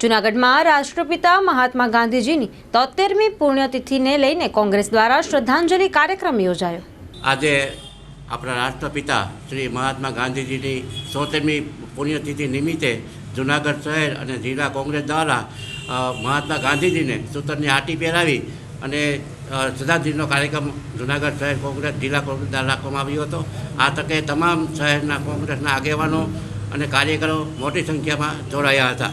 જૂનાગઢમાં રાષ્ટ્રપિતા મહાત્મા ગાંધીજીની તોતેરમી પુણ્યતિથિને લઈને કોંગ્રેસ દ્વારા શ્રદ્ધાંજલિ કાર્યક્રમ યોજાયો. આજે આપણા રાષ્ટ્રપિતા શ્રી મહાત્મા ગાંધીજીની સોતેરમી પુણ્યતિથિ નિમિત્તે જૂનાગઢ શહેર અને જિલ્લા કોંગ્રેસ દ્વારા મહાત્મા ગાંધીજીને સૂતરની આટી પહેરાવી અને શ્રદ્ધાંજલિનો કાર્યક્રમ જુનાગઢ શહેર કોંગ્રેસ, જિલ્લા કોંગ્રેસ દ્વારા રાખવામાં આવ્યો હતો. આ તકે તમામ શહેરના કોંગ્રેસના આગેવાનો અને કાર્યકરો મોટી સંખ્યામાં જોડાયા હતા.